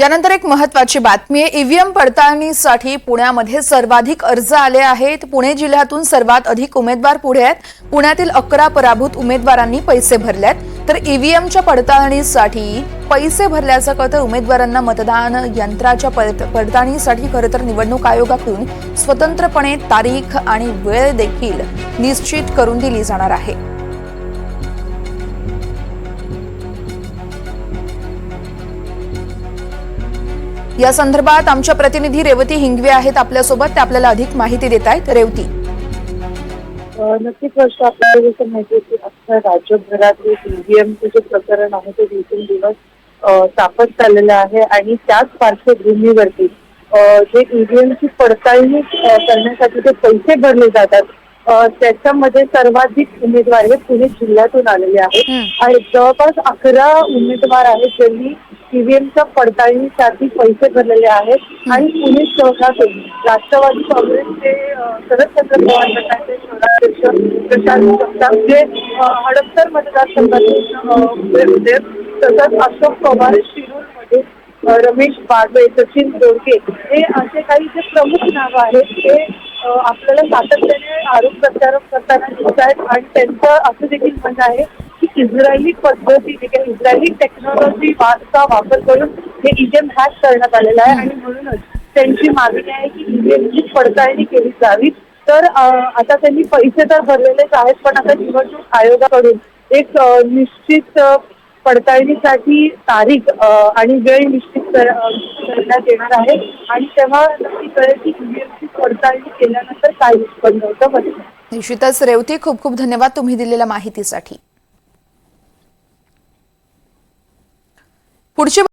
यानंतर एक महत्वाची बातमी आहे. ईव्हीएम पडताळणीसाठी पुण्यामध्ये सर्वाधिक अर्ज आले आहेत. पुणे जिल्ह्यातून सर्वात अधिक उमेदवार पुढे आहेत. पुण्यातील अकरा पराभूत उमेदवारांनी पैसे भरलेत. तर ईव्हीएमच्या पडताळणीसाठी पैसे भरल्याचं कळतं. उमेदवारांना मतदान यंत्राच्या पडत- पडताळणीसाठी खरं तर निवडणूक आयोगाकडून स्वतंत्रपणे तारीख आणि वेळ देखील निश्चित करून दिली जाणार आहे. या संदर्भात आमच्या प्रतिनिधी रेवती हिंगवे आहेत. आपल्यासोबत ते आपल्याला अधिक माहिती देत आहेत. रेवती. नक्कीच वर्ष आपल्याला जसं माहिती आहे की अख्ख्या राज्यभरात ईव्हीएमचं जे प्रकरण आहे ते दिवसेंदिवस तापत चाललेलं आहे आणि त्याच पार्श्वभूमीवरती जे ईव्हीएमची पडताळणी करण्यासाठी जे पैसे भरले जातात त्याच्यामध्ये सर्वाधिक उमेदवार हे पुणे जिल्ह्यातून आलेले आहेत. आणि जवळपास अकरा उमेदवार आहेत ज्यांनी ईव्हीएमच्या पडताळणीसाठी पैसे भरलेले आहेत आणि पुणे शहरातून राष्ट्रवादी काँग्रेसचे शरदचंद्र पवार गटाचे शहराध्यक्ष प्रशांत जगताप जे हडपसर मतदारसंघातून तसंच अशोक पवार शिरूरमध्ये रमेश बागवे सचिन दोडके हे असे काही जे प्रमुख नाव आहेत ते आपल्याला सातत्याने आरोप प्रत्यारोप करताना दिसत आहेत आणि त्यांचं असं देखील म्हणणं आहे की इस्रायली पद्धतीने किंवा इस्रायली टेक्नॉलॉजी वाचा वापर करून हे ईव्हीएम हॅक करण्यात आलेलं आहे. आणि म्हणूनच त्यांची मागणी आहे की ईव्हीएमची पडताळणी केली जावी. तर आता त्यांनी पैसे तर भरलेलेच आहेत पण आता निवडणूक आयोगाकडून एक निश्चित पडताळणीसाठी तारीख आणि वेळ निश्चित करण्यात येणार आहे. आणि तेव्हा नक्की कळेल की ईव्हीएमची पडताळणी केल्यानंतर काय निष्पन्न होतं निश्चितच रेवती खूप खूप धन्यवाद तुम्ही दिलेल्या माहितीसाठी. पुढची